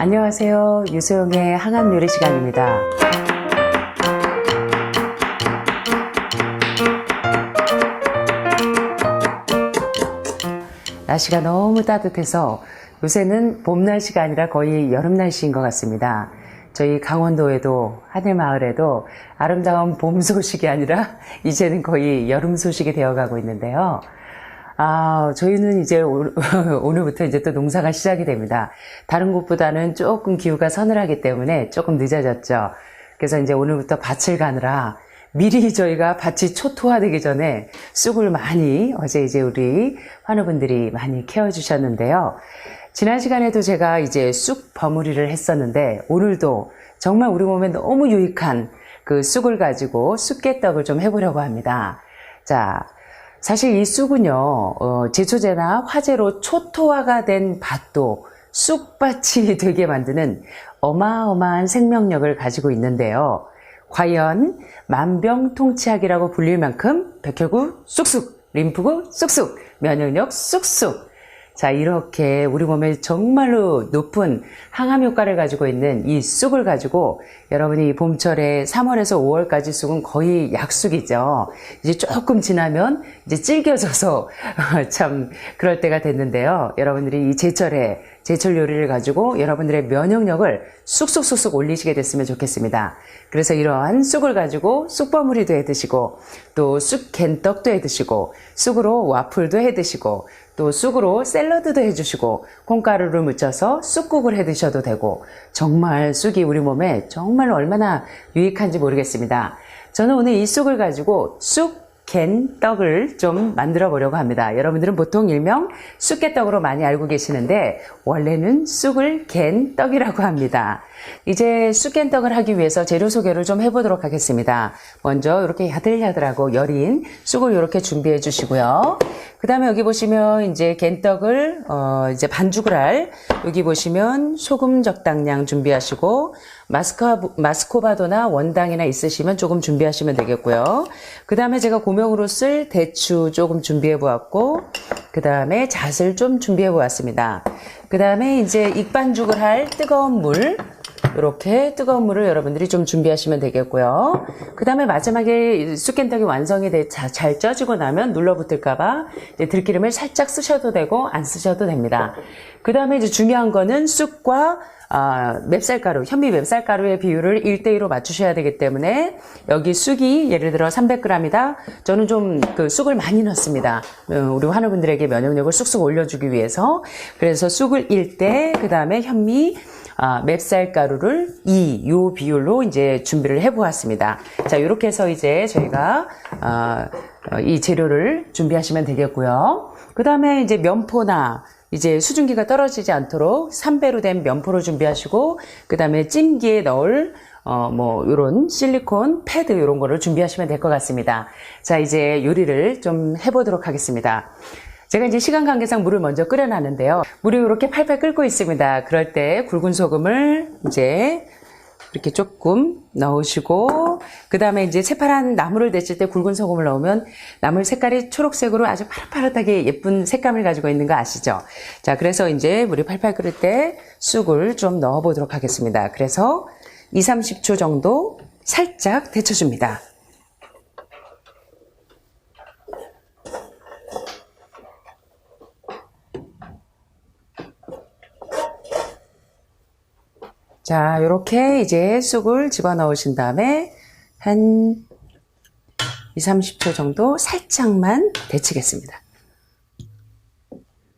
안녕하세요. 유소영의 항암 요리 시간입니다. 날씨가 너무 따뜻해서 요새는 봄 날씨가 아니라 거의 여름 날씨인 것 같습니다. 저희 강원도에도 하늘마을에도 아름다운 봄 소식이 아니라 이제는 거의 여름 소식이 되어가고 있는데요. 아, 저희는 이제 오- 오늘부터 이제 또 농사가 시작이 됩니다. 다른 곳보다는 조금 기후가 서늘하기 때문에 조금 늦어졌죠. 그래서 이제 오늘부터 밭을 가느라 미리 저희가 밭이 초토화되기 전에 쑥을 많이 어제 이제 우리 환우분들이 많이 케어주셨는데요. 지난 시간에도 제가 이제 쑥 버무리를 했었는데 오늘도 정말 우리 몸에 너무 유익한 그 쑥을 가지고 쑥개떡을 좀 해보려고 합니다. 자, 사실 이 쑥은요, 어, 제초제나 화재로 초토화가 된 밭도 쑥밭이 되게 만드는 어마어마한 생명력을 가지고 있는데요. 과연 만병통치약이라고 불릴 만큼 백혈구 쑥쑥, 림프구 쑥쑥, 면역력 쑥쑥. 자, 이렇게 우리 몸에 정말로 높은 항암 효과를 가지고 있는 이 쑥을 가지고 여러분이 봄철에 3월에서 5월까지 쑥은 거의 약쑥이죠. 이제 조금 지나면 이제 질겨져서 참 그럴 때가 됐는데요. 여러분들이 이 제철에 제철 요리를 가지고 여러분들의 면역력을 쑥쑥쑥쑥 올리시게 됐으면 좋겠습니다. 그래서 이러한 쑥을 가지고 쑥버무리도 해 드시고 또 쑥겐떡도 해 드시고 쑥으로 와플도 해 드시고 또 쑥으로 샐러드도 해주시고 콩가루를 묻혀서 쑥국을 해 드셔도 되고 정말 쑥이 우리 몸에 정말 얼마나 유익한지 모르겠습니다. 저는 오늘 이 쑥을 가지고 쑥 겐떡을 좀 만들어 보려고 합니다. 여러분들은 보통 일명 쑥개떡으로 많이 알고 계시는데 원래는 쑥을 갠 떡이라고 합니다. 이제 쑥겐떡을 하기 위해서 재료 소개를 좀 해보도록 하겠습니다. 먼저 이렇게 야들야들하고 여린 쑥을 이렇게 준비해 주시고요. 그 다음에 여기 보시면 이제 겐떡을 어 이제 반죽을 할 여기 보시면 소금 적당량 준비하시고 마스카, 마스코바도나 원당이나 있으시면 조금 준비하시면 되겠고요. 그 다음에 제가 고명으로 쓸 대추 조금 준비해 보았고, 그 다음에 잣을 좀 준비해 보았습니다. 그 다음에 이제 익반죽을 할 뜨거운 물, 이렇게 뜨거운 물을 여러분들이 좀 준비하시면 되겠고요. 그 다음에 마지막에 쑥겐떡이 완성이 돼, 자- 잘 쪄지고 나면 눌러붙을까봐 들기름을 살짝 쓰셔도 되고 안 쓰셔도 됩니다. 그 다음에 이제 중요한 거는 쑥과 아, 맵쌀가루, 현미 맵쌀가루의 비율을 1대2로 맞추셔야 되기 때문에 여기 쑥이 예를 들어 300g이다. 저는 좀 그 쑥을 많이 넣습니다. 어, 우리 환우분들에게 면역력을 쑥쑥 올려주기 위해서. 그래서 쑥을 1대, 그 다음에 현미, 아, 맵쌀가루를 2, 요 비율로 이제 준비를 해 보았습니다. 자, 이렇게 해서 이제 저희가, 아, 어, 이 재료를 준비하시면 되겠고요. 그 다음에 이제 면포나 이제 수증기가 떨어지지 않도록 3배로 된 면포를 준비하시고, 그 다음에 찜기에 넣을 어, 뭐, 요런 실리콘 패드 요런 거를 준비하시면 될 것 같습니다. 자, 이제 요리를 좀 해보도록 하겠습니다. 제가 이제 시간 관계상 물을 먼저 끓여놨는데요. 물이 이렇게 팔팔 끓고 있습니다. 그럴 때 굵은 소금을 이제 이렇게 조금 넣으시고 그 다음에 이제 새파란 나물을 데칠 때 굵은 소금을 넣으면 나물 색깔이 초록색으로 아주 파릇파릇하게 예쁜 색감을 가지고 있는 거 아시죠? 자, 그래서 이제 물이 팔팔 끓을 때 쑥을 좀 넣어 보도록 하겠습니다. 그래서 2, 30초 정도 살짝 데쳐줍니다. 자, 이렇게 이제 쑥을 집어 넣으신 다음에 한 2, 30초 정도 살짝만 데치겠습니다.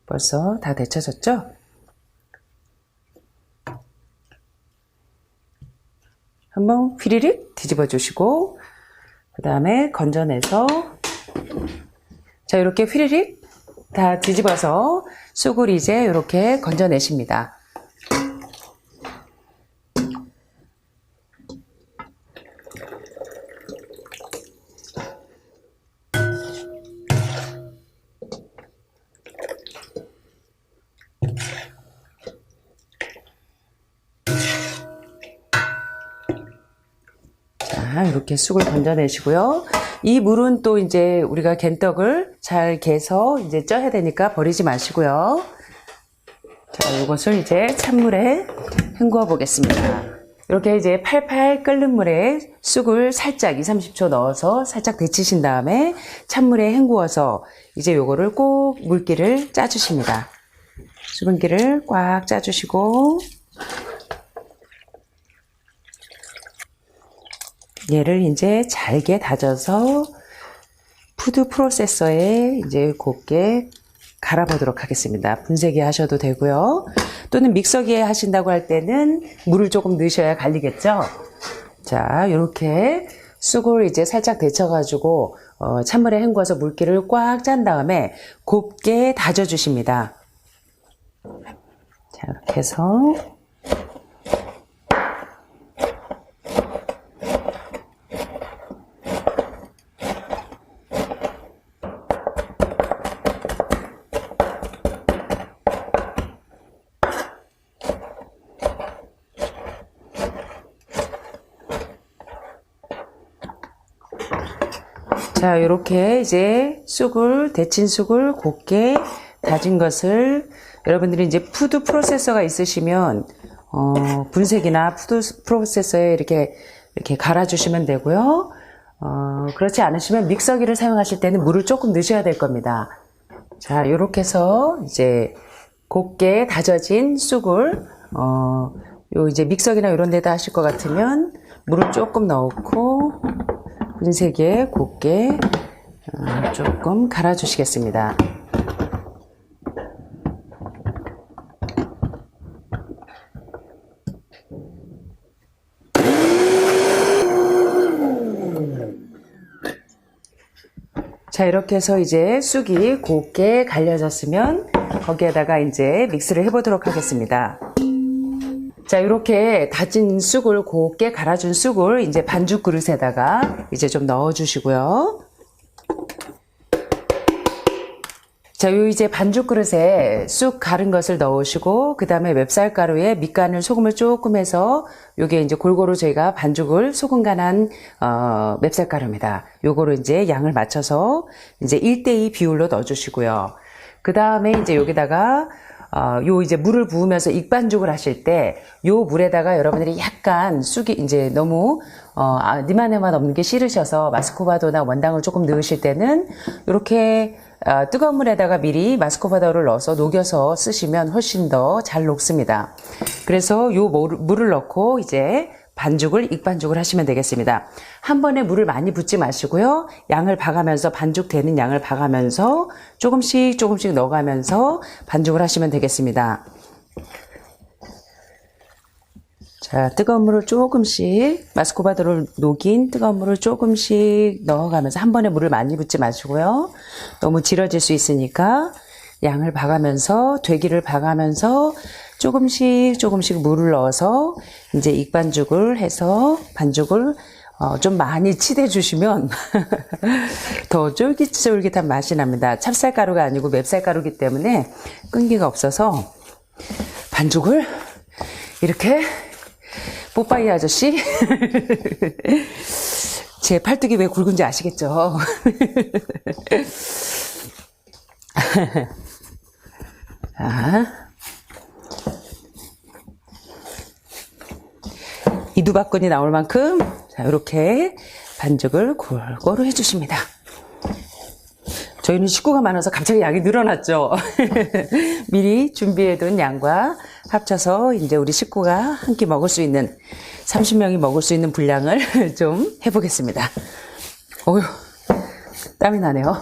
벌써 다 데쳐졌죠? 한번 휘리릭 뒤집어 주시고 그 다음에 건져내서 자 이렇게 휘리릭 다 뒤집어서 쑥을 이제 이렇게 건져내십니다. 자, 이렇게 쑥을 건져내시고요. 이 물은 또 이제 우리가 겐떡을 잘 개서 이제 쪄야 되니까 버리지 마시고요. 자, 이것을 이제 찬물에 헹구어 보겠습니다. 이렇게 이제 팔팔 끓는 물에 쑥을 살짝 2, 30초 넣어서 살짝 데치신 다음에 찬물에 헹구어서 이제 요거를 꼭 물기를 짜주십니다. 수분기를 꽉 짜주시고 얘를 이제 잘게 다져서 푸드 프로세서에 이제 곱게 갈아보도록 하겠습니다. 분쇄기 하셔도 되고요. 또는 믹서기에 하신다고 할 때는 물을 조금 넣으셔야 갈리겠죠? 자, 이렇게 쑥을 이제 살짝 데쳐가지고 어, 찬물에 헹궈서 물기를 꽉 짠 다음에 곱게 다져주십니다. 자, 이렇게 해서 자, 이렇게 이제 쑥을, 데친 쑥을 곱게 다진 것을 여러분들이 이제 푸드 프로세서가 있으시면, 어, 분쇄기나 푸드 프로세서에 이렇게, 이렇게 갈아주시면 되고요. 어, 그렇지 않으시면 믹서기를 사용하실 때는 물을 조금 넣으셔야 될 겁니다. 자, 이렇게 해서 이제 곱게 다져진 쑥을, 어, 요 이제 믹서기나 이런 데다 하실 것 같으면 물을 조금 넣고, 분쇄기에 곱게 어, 조금 갈아주시겠습니다. 자, 이렇게 해서 이제 쑥이 곱게 갈려졌으면 거기에다가 이제 믹스를 해보도록 하겠습니다. 자, 이렇게 다진 쑥을 곱게 갈아준 쑥을 이제 반죽 그릇에다가 이제 좀 넣어주시고요. 자, 요 이제 반죽 그릇에 쑥 갈은 것을 넣으시고, 그 다음에 맵쌀 가루에 밑간을 소금을 조금 해서, 요게 이제 골고루 저희가 반죽을 소금 간한, 어, 맵쌀 가루입니다. 요거로 이제 양을 맞춰서 이제 1대2 비율로 넣어주시고요. 그 다음에 이제 여기다가, 어, 요 이제 물을 부으면서 익반죽을 하실 때, 요 물에다가 여러분들이 약간 쑥이 이제 너무, 어, 아, 니마네맛 없는 게 싫으셔서 마스코바도나 원당을 조금 넣으실 때는, 요렇게, 어, 뜨거운 물에다가 미리 마스코바도를 넣어서 녹여서 쓰시면 훨씬 더 잘 녹습니다. 그래서 요 물- 물을 넣고 이제 반죽을 익반죽을 하시면 되겠습니다. 한 번에 물을 많이 붓지 마시고요. 양을 봐가면서 반죽 되는 양을 봐가면서 조금씩 조금씩 넣어가면서 반죽을 하시면 되겠습니다. 자, 뜨거운 물을 조금씩 마스코바도를 녹인 뜨거운 물을 조금씩 넣어가면서 한 번에 물을 많이 붓지 마시고요. 너무 질어질 수 있으니까 양을 봐가면서 되기를 봐가면서 조금씩 조금씩 물을 넣어서 이제 익반죽을 해서 반죽을 어, 좀 많이 치대 주시면 더 쫄깃쫄깃한 맛이 납니다. 찹쌀가루가 아니고 맵쌀가루기 때문에 끈기가 없어서 반죽을 이렇게 뽀빠이 아저씨 제 팔뚝이 왜 굵은지 아시겠죠? 자, 이두박근이 나올 만큼 자 이렇게 반죽을 골고루 해주십니다. 저희는 식구가 많아서 갑자기 양이 늘어났죠. 미리 준비해둔 양과 합쳐서 이제 우리 식구가 한 끼 먹을 수 있는 30명이 먹을 수 있는 분량을 좀 해보겠습니다. 어휴, 땀이 나네요.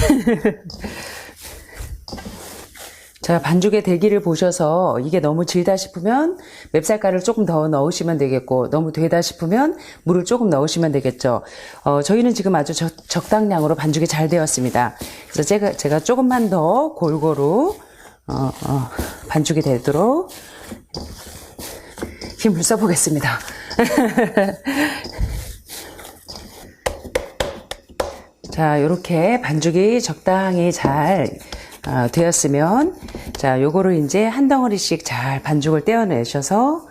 자, 반죽의 대기를 보셔서 이게 너무 질다 싶으면 맵쌀가루를 조금 더 넣으시면 되겠고, 너무 되다 싶으면 물을 조금 넣으시면 되겠죠. 어, 저희는 지금 아주 적, 적당량으로 반죽이 잘 되었습니다. 그래서 제가, 제가 조금만 더 골고루, 어, 어, 반죽이 되도록 힘을 써보겠습니다. 자, 이렇게 반죽이 적당히 잘 어, 되었으면, 자, 요거를 이제 한 덩어리씩 잘 반죽을 떼어내셔서,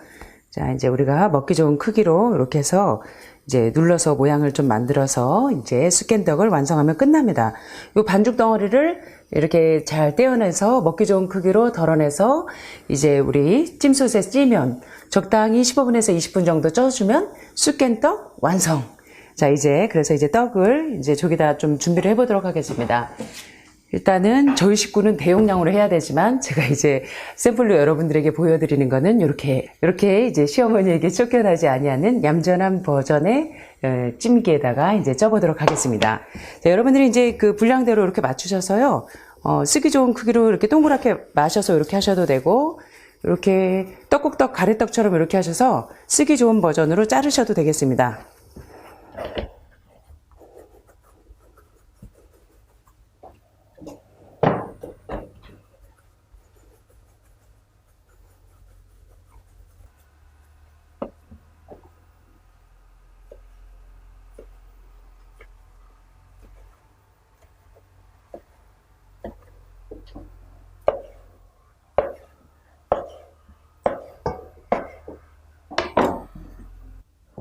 자, 이제 우리가 먹기 좋은 크기로 이렇게 해서 이제 눌러서 모양을 좀 만들어서 이제 쑥깬떡을 완성하면 끝납니다. 이 반죽 덩어리를 이렇게 잘 떼어내서 먹기 좋은 크기로 덜어내서 이제 우리 찜솥에 찌면 적당히 15분에서 20분 정도 쪄주면 쑥깬떡 완성. 자, 이제 그래서 이제 떡을 이제 저기다 좀 준비를 해보도록 하겠습니다. 일단은 저희 식구는 대용량으로 해야 되지만 제가 이제 샘플로 여러분들에게 보여드리는 거는 이렇게 이렇게 이제 시어머니에게 쫓겨나지 아니하는 얌전한 버전의 어, 찜기에다가 이제 쪄보도록 하겠습니다. 자, 여러분들이 이제 그 분량대로 이렇게 맞추셔서요. 어, 쓰기 좋은 크기로 이렇게 동그랗게 마셔서 이렇게 하셔도 되고 이렇게 떡국떡 가래떡처럼 이렇게 하셔서 쓰기 좋은 버전으로 자르셔도 되겠습니다.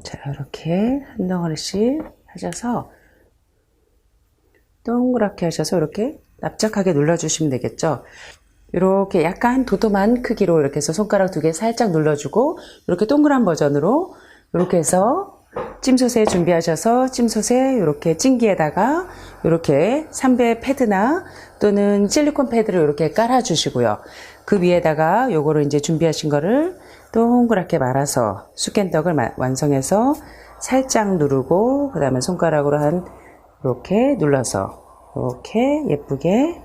자, 이렇게 한 덩어리씩 하셔서 동그랗게 하셔서 이렇게 납작하게 눌러주시면 되겠죠. 이렇게 약간 도톰한 크기로 이렇게 해서 손가락 두 개 살짝 눌러주고 이렇게 동그란 버전으로 이렇게 해서 찜솥에 준비하셔서 찜솥에 이렇게 찜기에다가 이렇게 삼배 패드나 또는 실리콘 패드를 이렇게 깔아주시고요. 그 위에다가 요거를 이제 준비하신 거를 동그랗게 말아서 쑥깬떡을 마- 완성해서 살짝 누르고 그 다음에 손가락으로 한 이렇게 눌러서 이렇게 예쁘게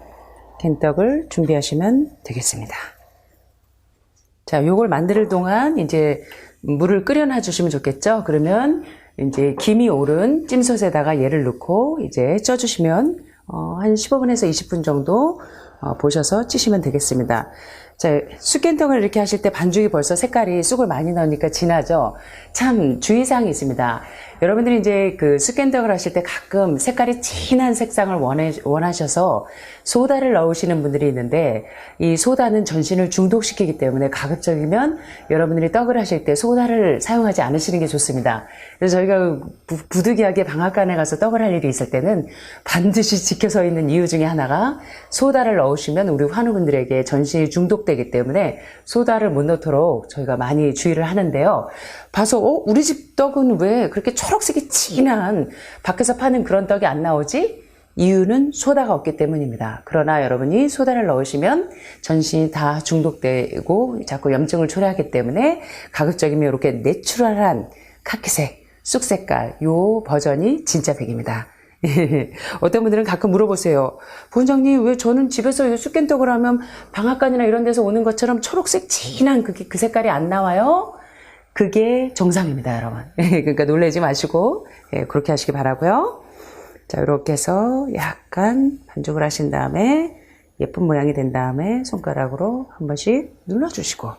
캔떡을 준비하시면 되겠습니다. 자, 요걸 만들 동안 이제 물을 끓여놔 주시면 좋겠죠? 그러면 이제 김이 오른 찜솥에다가 얘를 넣고 이제 쪄주시면 어, 한 15분에서 20분 정도 어, 보셔서 찌시면 되겠습니다. 자, 쑥깬떡을 이렇게 하실 때 반죽이 벌써 색깔이 쑥을 많이 넣으니까 진하죠? 참 주의사항이 있습니다. 여러분들이 이제 그 쑥깬떡을 하실 때 가끔 색깔이 진한 색상을 원해, 원하셔서 소다를 넣으시는 분들이 있는데 이 소다는 전신을 중독시키기 때문에 가급적이면 여러분들이 떡을 하실 때 소다를 사용하지 않으시는 게 좋습니다. 그래서 저희가 부, 부득이하게 방앗간에 가서 떡을 할 일이 있을 때는 반드시 지켜서 있는 이유 중에 하나가 소다를 넣으시면 우리 환우분들에게 전신이 중독 되기 때문에 소다를 못 넣도록 저희가 많이 주의를 하는데요. 봐서 어 우리 집 떡은 왜 그렇게 초록색이 진한 밖에서 파는 그런 떡이 안 나오지? 이유는 소다가 없기 때문입니다. 그러나 여러분이 소다를 넣으시면 전신이 다 중독되고 자꾸 염증을 초래하기 때문에 가급적이면 이렇게 내추럴한 카키색, 쑥 색깔 요 버전이 진짜 백입니다. 어떤 분들은 가끔 물어보세요. 본장님, 왜 저는 집에서 이 쑥깬떡을 하면 방앗간이나 이런 데서 오는 것처럼 초록색 진한 그게 그 색깔이 안 나와요? 그게 정상입니다, 여러분. 그러니까 놀라지 마시고, 예, 그렇게 하시기 바라고요 자, 이렇게 해서 약간 반죽을 하신 다음에 예쁜 모양이 된 다음에 손가락으로 한 번씩 눌러주시고,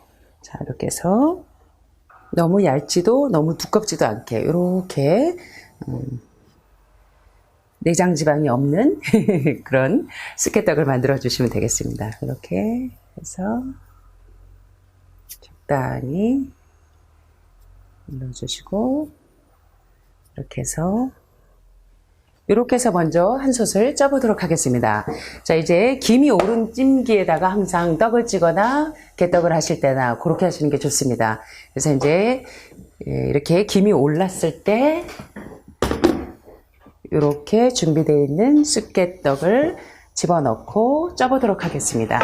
자, 이렇게 해서 너무 얇지도 너무 두껍지도 않게, 이렇게, 음, 내장 지방이 없는 그런 쑥개떡을 만들어 주시면 되겠습니다. 이렇게 해서 적당히 눌러주시고 이렇게 해서 이렇게 해서 먼저 한 솥을 쪄보도록 하겠습니다. 자, 이제 김이 오른 찜기에다가 항상 떡을 찌거나 개떡을 하실 때나 그렇게 하시는 게 좋습니다. 그래서 이제 예, 이렇게 김이 올랐을 때 이렇게 준비되어 있는 쑥개떡을 집어넣고 쪄보도록 하겠습니다.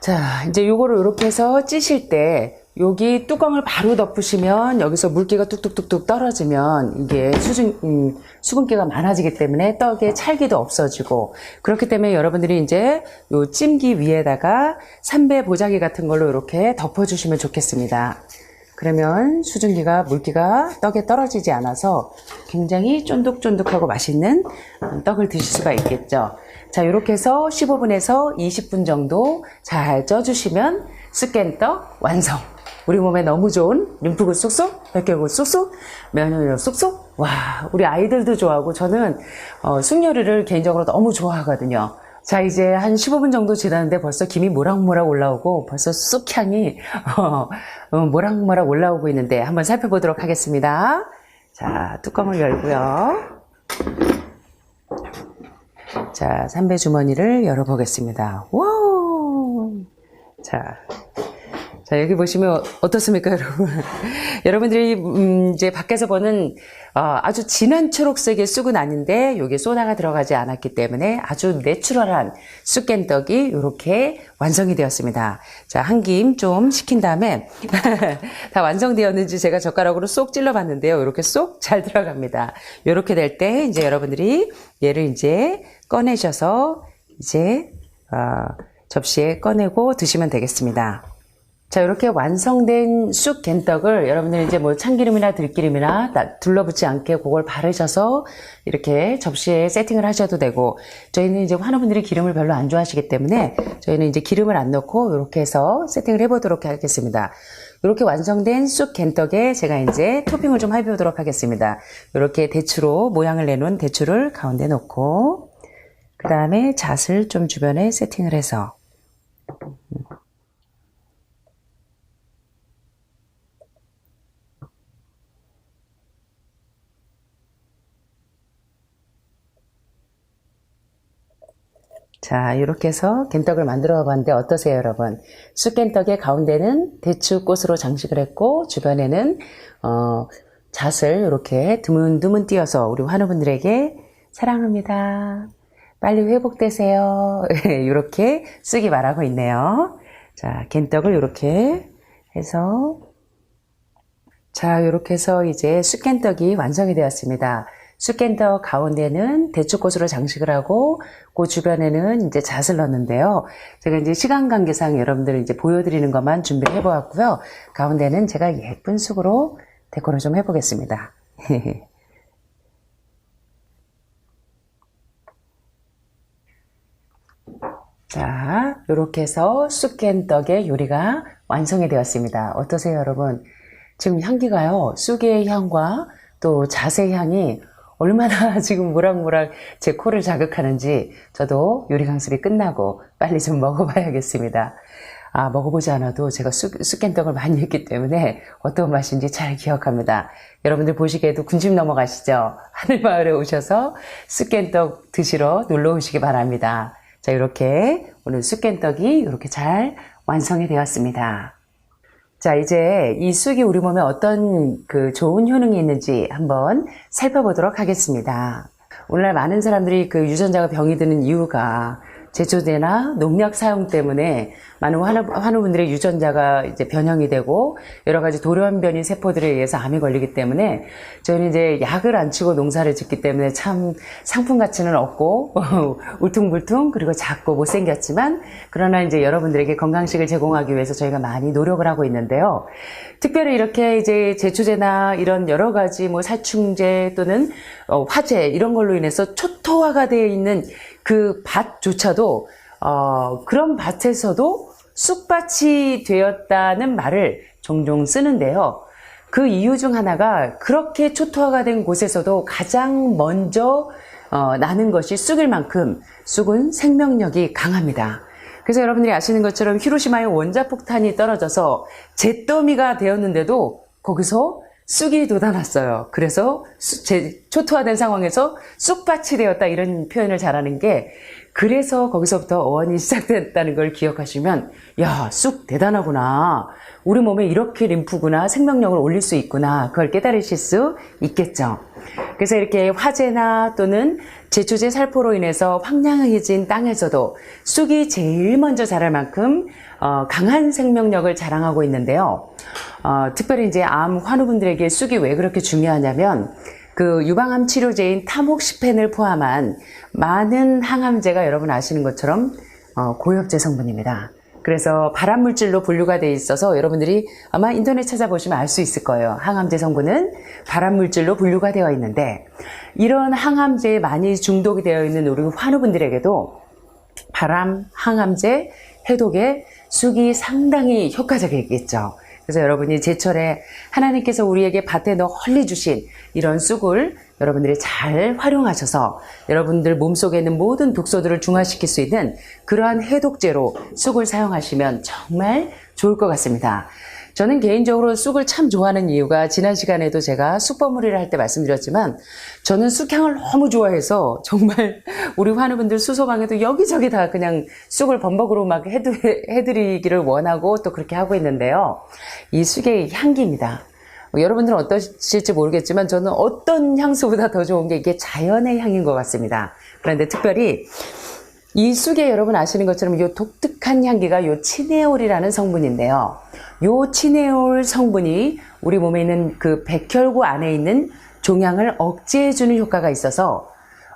자, 이제 요거를 이렇게 해서 찌실 때 여기 뚜껑을 바로 덮으시면 여기서 물기가 뚝뚝뚝뚝 떨어지면 이게 수증, 음, 수분기가 많아지기 때문에 떡에 찰기도 없어지고 그렇기 때문에 여러분들이 이제 요 찜기 위에다가 삼배 보자기 같은 걸로 이렇게 덮어주시면 좋겠습니다. 그러면 수증기가 물기가 떡에 떨어지지 않아서 굉장히 쫀득쫀득하고 맛있는 떡을 드실 수가 있겠죠. 자, 이렇게 해서 15분에서 20분 정도 잘 쪄주시면 쑥깬떡 완성. 우리 몸에 너무 좋은 림프구 쑥쑥, 백혈구 쑥쑥, 면역력 쑥쑥. 와, 우리 아이들도 좋아하고 저는 어, 쑥요리를 개인적으로 너무 좋아하거든요. 자, 이제 한 15분 정도 지났는데 벌써 김이 모락모락 올라오고 벌써 쑥향이 어, 어, 모락모락 올라오고 있는데 한번 살펴보도록 하겠습니다. 자, 뚜껑을 열고요. 자, 삼배 주머니를 열어보겠습니다. 와우! 자, 자, 여기 보시면 어떻습니까, 여러분? 여러분들이, 음, 이제 밖에서 보는, 어, 아주 진한 초록색의 쑥은 아닌데, 여기에 소다가 들어가지 않았기 때문에 아주 내추럴한 쑥깬떡이 이렇게 완성이 되었습니다. 자, 한 김 좀 식힌 다음에, 다 완성되었는지 제가 젓가락으로 쏙 찔러 봤는데요. 이렇게 쏙 잘 들어갑니다. 이렇게 될 때, 이제 여러분들이 얘를 이제 꺼내셔서, 이제, 어, 접시에 꺼내고 드시면 되겠습니다. 자, 이렇게 완성된 쑥 겐떡을 여러분들 이제 뭐 참기름이나 들기름이나 나- 둘러붙지 않게 그걸 바르셔서 이렇게 접시에 세팅을 하셔도 되고 저희는 이제 환우분들이 기름을 별로 안 좋아하시기 때문에 저희는 이제 기름을 안 넣고 이렇게 해서 세팅을 해보도록 하겠습니다. 이렇게 완성된 쑥 겐떡에 제가 이제 토핑을 좀 해보도록 하겠습니다. 이렇게 대추로 모양을 내놓은 대추를 가운데 놓고 그 다음에 잣을 좀 주변에 세팅을 해서 자, 이렇게 해서 겐떡을 만들어 봤는데 어떠세요, 여러분? 쑥겐떡의 가운데는 대추꽃으로 장식을 했고, 주변에는, 어, 잣을 이렇게 드문드문 띄어서 우리 환우분들에게 사랑합니다. 빨리 회복되세요. 이렇게 쓰기 말하고 있네요. 자, 겐떡을 이렇게 해서 자, 이렇게 해서 이제 쑥깬떡이 완성이 되었습니다. 쑥깬떡 가운데는 대추꽃으로 장식을 하고 그 주변에는 이제 잣을 넣었는데요. 제가 이제 시간 관계상 여러분들 이제 보여드리는 것만 준비를 해보았고요. 가운데는 제가 예쁜 쑥으로 데코를 좀 해보겠습니다. 자, 이렇게 해서 쑥깬떡의 요리가 완성이 되었습니다. 어떠세요, 여러분? 지금 향기가요, 쑥의 향과 또 잣의 향이 얼마나 지금 모락모락 제 코를 자극하는지 저도 요리 강술이 끝나고 빨리 좀 먹어봐야겠습니다. 아, 먹어보지 않아도 제가 쑥, 쑥깬떡을 많이 했기 때문에 어떤 맛인지 잘 기억합니다. 여러분들 보시기에도 군침 넘어가시죠? 하늘마을에 오셔서 쑥깬떡 드시러 놀러 오시기 바랍니다. 자, 이렇게 오늘 쑥깬떡이 이렇게 잘 완성이 되었습니다. 자, 이제 이 쑥이 우리 몸에 어떤 그 좋은 효능이 있는지 한번 살펴보도록 하겠습니다. 오늘날 많은 사람들이 그 유전자가 병이 드는 이유가 제초제나 농약 사용 때문에 많은 환우, 환우분들의 유전자가 이제 변형이 되고 여러 가지 돌연변이 세포들에 의해서 암이 걸리기 때문에 저희는 이제 약을 안 치고 농사를 짓기 때문에 참 상품 가치는 없고 울퉁불퉁 그리고 작고 못생겼지만 그러나 이제 여러분들에게 건강식을 제공하기 위해서 저희가 많이 노력을 하고 있는데요. 특별히 이렇게 이제 제초제나 이런 여러 가지 뭐 살충제 또는 어, 화재 이런 걸로 인해서 초토화가 되어 있는 그 밭조차도 어, 그런 밭에서도 쑥밭이 되었다는 말을 종종 쓰는데요. 그 이유 중 하나가 그렇게 초토화가 된 곳에서도 가장 먼저 어, 나는 것이 쑥일 만큼 쑥은 생명력이 강합니다. 그래서 여러분들이 아시는 것처럼 히로시마에 원자폭탄이 떨어져서 잿더미가 되었는데도 거기서 쑥이 돋아났어요. 그래서 쑥- 제- 초토화된 상황에서 쑥밭이 되었다 이런 표현을 잘하는 게 그래서 거기서부터 어원이 시작됐다는 걸 기억하시면 야, 쑥 대단하구나. 우리 몸에 이렇게 림프구나 생명력을 올릴 수 있구나. 그걸 깨달으실 수 있겠죠. 그래서 이렇게 화재나 또는 제초제 살포로 인해서 황량해진 땅에서도 쑥이 제일 먼저 자랄 만큼 어, 강한 생명력을 자랑하고 있는데요. 어, 특별히 이제 암 환우분들에게 쑥이 왜 그렇게 중요하냐면 그 유방암 치료제인 타목시펜을 포함한 많은 항암제가 여러분 아시는 것처럼 어, 고엽제 성분입니다. 그래서 발암 물질로 분류가 돼 있어서 여러분들이 아마 인터넷 찾아보시면 알 수 있을 거예요. 항암제 성분은 발암 물질로 분류가 되어 있는데 이런 항암제에 많이 중독이 되어 있는 우리 환우분들에게도 발암, 항암제, 해독에 쑥이 상당히 효과적이겠죠. 그래서 여러분이 제철에 하나님께서 우리에게 밭에 널리 주신 이런 쑥을 여러분들이 잘 활용하셔서 여러분들 몸속에 있는 모든 독소들을 중화시킬 수 있는 그러한 해독제로 쑥을 사용하시면 정말 좋을 것 같습니다. 저는 개인적으로 쑥을 참 좋아하는 이유가 지난 시간에도 제가 쑥버무리를 할 때 말씀드렸지만 저는 쑥향을 너무 좋아해서 정말 우리 환우분들 수소방에도 여기저기 다 그냥 쑥을 범벅으로 막 해드, 해드리기를 원하고 또 그렇게 하고 있는데요. 이 쑥의 향기입니다. 뭐 여러분들은 어떠실지 모르겠지만 저는 어떤 향수보다 더 좋은 게 이게 자연의 향인 것 같습니다. 그런데 특별히 이 쑥에 여러분 아시는 것처럼 이 독특한 향기가 이 치네올이라는 성분인데요. 이 치네올 성분이 우리 몸에 있는 그 백혈구 안에 있는 종양을 억제해주는 효과가 있어서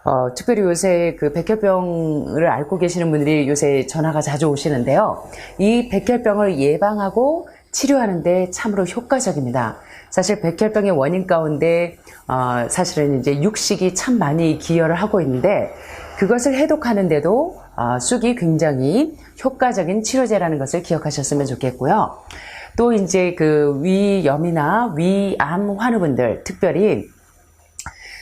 어, 특별히 요새 그 백혈병을 앓고 계시는 분들이 요새 전화가 자주 오시는데요. 이 백혈병을 예방하고 치료하는데 참으로 효과적입니다. 사실 백혈병의 원인 가운데 어, 사실은 이제 육식이 참 많이 기여를 하고 있는데 그것을 해독하는데도 어, 쑥이 굉장히 효과적인 치료제라는 것을 기억하셨으면 좋겠고요. 또 이제 그 위염이나 위암 환우분들 특별히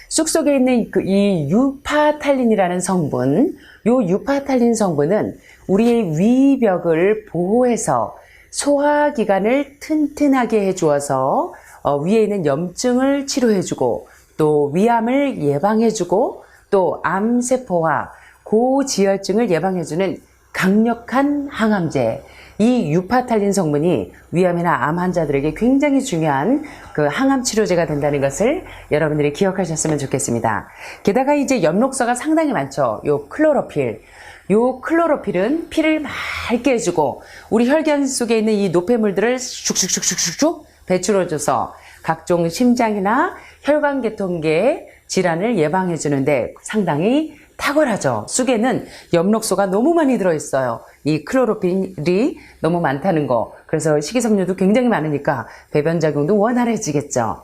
쑥 속에 있는 그이 유파탈린이라는 성분, 요 유파탈린 성분은 우리의 위벽을 보호해서 소화기관을 튼튼하게 해주어서 어, 위에 있는 염증을 치료해주고 또 위암을 예방해주고 또 암세포와 고지혈증을 예방해주는 강력한 항암제. 이 유파탈린 성분이 위암이나 암 환자들에게 굉장히 중요한 그 항암 치료제가 된다는 것을 여러분들이 기억하셨으면 좋겠습니다. 게다가 이제 엽록소가 상당히 많죠. 요 클로로필. 요 클로로필은 피를 맑게 해주고 우리 혈관 속에 있는 이 노폐물들을 슉슉슉슉슉 배출해줘서 각종 심장이나 혈관계통계 질환을 예방해 주는데 상당히 탁월하죠. 쑥에는 엽록소가 너무 많이 들어있어요. 이 클로로필이 너무 많다는 거. 그래서 식이섬유도 굉장히 많으니까 배변작용도 원활해지겠죠.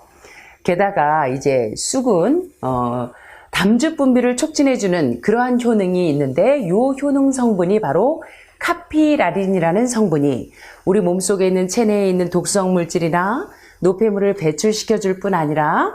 게다가 이제 쑥은 어, 담즙 분비를 촉진해주는 그러한 효능이 있는데 이 효능 성분이 바로 카피라린이라는 성분이 우리 몸속에 있는 체내에 있는 독성 물질이나 노폐물을 배출시켜 줄 뿐 아니라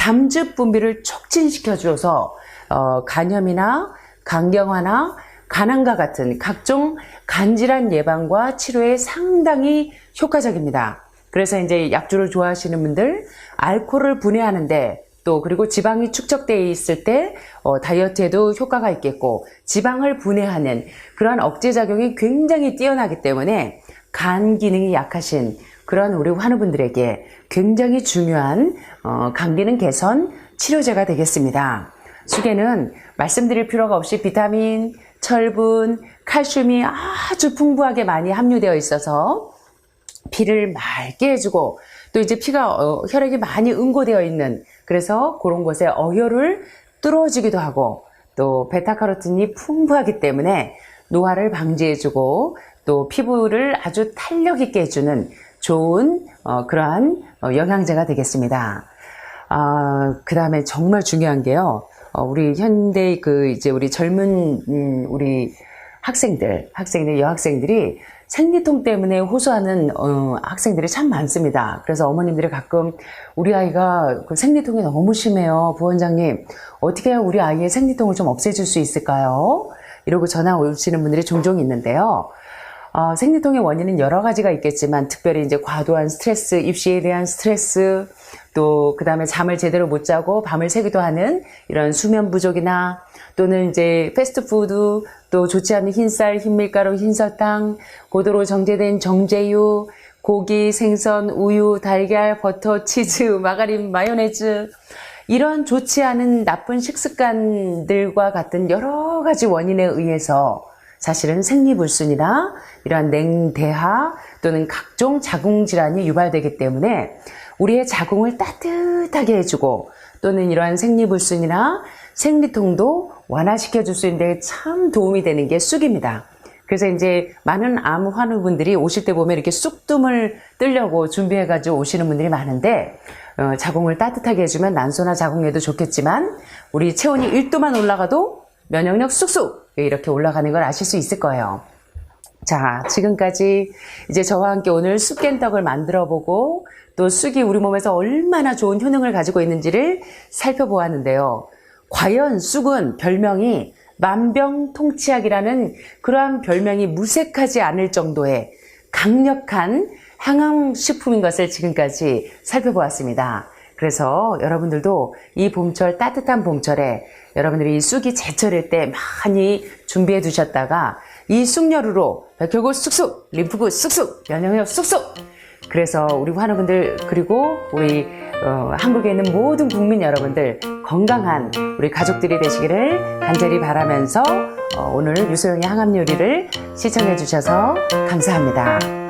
담즙 분비를 촉진시켜 줘서 어, 간염이나 간경화나 간암과 같은 각종 간질환 예방과 치료에 상당히 효과적입니다. 그래서 이제 약주를 좋아하시는 분들 알코올을 분해하는데 또 그리고 지방이 축적되어 있을 때 어, 다이어트에도 효과가 있겠고 지방을 분해하는 그러한 억제 작용이 굉장히 뛰어나기 때문에 간 기능이 약하신 그런 우리 환우분들에게 굉장히 중요한 어, 간 기능 개선 치료제가 되겠습니다. 쑥에는 말씀드릴 필요가 없이 비타민, 철분, 칼슘이 아주 풍부하게 많이 함유되어 있어서 피를 맑게 해주고 또 이제 피가 어, 혈액이 많이 응고되어 있는 그래서 그런 곳에 어혈을 뚫어주기도 하고 또 베타카로틴이 풍부하기 때문에 노화를 방지해주고 또 피부를 아주 탄력 있게 해주는 좋은 어, 그러한 어, 영양제가 되겠습니다. 아, 그 다음에 정말 중요한 게요. 어, 우리 현대 그 이제 우리 젊은 음, 우리 학생들, 학생들, 여학생들이 생리통 때문에 호소하는 어, 학생들이 참 많습니다. 그래서 어머님들이 가끔 우리 아이가 그 생리통이 너무 심해요. 부원장님, 어떻게 우리 아이의 생리통을 좀 없애줄 수 있을까요? 이러고 전화 오시는 분들이 종종 있는데요. 어, 생리통의 원인은 여러 가지가 있겠지만 특별히 이제 과도한 스트레스, 입시에 대한 스트레스, 또 그 다음에 잠을 제대로 못 자고 밤을 새기도 하는 이런 수면 부족이나 또는 이제 패스트푸드, 또 좋지 않은 흰쌀, 흰밀가루, 흰설탕, 고도로 정제된 정제유, 고기, 생선, 우유, 달걀, 버터, 치즈, 마가린, 마요네즈 이런 좋지 않은 나쁜 식습관들과 같은 여러 가지 원인에 의해서 사실은 생리불순이나 이러한 냉대하 또는 각종 자궁 질환이 유발되기 때문에 우리의 자궁을 따뜻하게 해주고 또는 이러한 생리불순이나 생리통도 완화시켜 줄 수 있는데 참 도움이 되는 게 쑥입니다. 그래서 이제 많은 암 환우분들이 오실 때 보면 이렇게 쑥뜸을 뜨려고 준비해가지고 오시는 분들이 많은데 어, 자궁을 따뜻하게 해주면 난소나 자궁에도 좋겠지만 우리 체온이 1도만 올라가도 면역력 쑥쑥 이렇게 올라가는 걸 아실 수 있을 거예요. 자, 지금까지 이제 저와 함께 오늘 쑥깬떡을 만들어 보고 또 쑥이 우리 몸에서 얼마나 좋은 효능을 가지고 있는지를 살펴보았는데요. 과연 쑥은 별명이 만병통치약이라는 그러한 별명이 무색하지 않을 정도의 강력한 항암식품인 것을 지금까지 살펴보았습니다. 그래서 여러분들도 이 봄철, 따뜻한 봄철에 여러분들이 이 쑥이 제철일 때 많이 준비해 두셨다가 이 쑥여루로 백혈구 쑥쑥, 림프구 쑥쑥, 면역력 쑥쑥 그래서 우리 환우분들 그리고 우리 어, 한국에 있는 모든 국민 여러분들 건강한 우리 가족들이 되시기를 간절히 바라면서 어, 오늘 유소영의 항암 요리를 시청해 주셔서 감사합니다.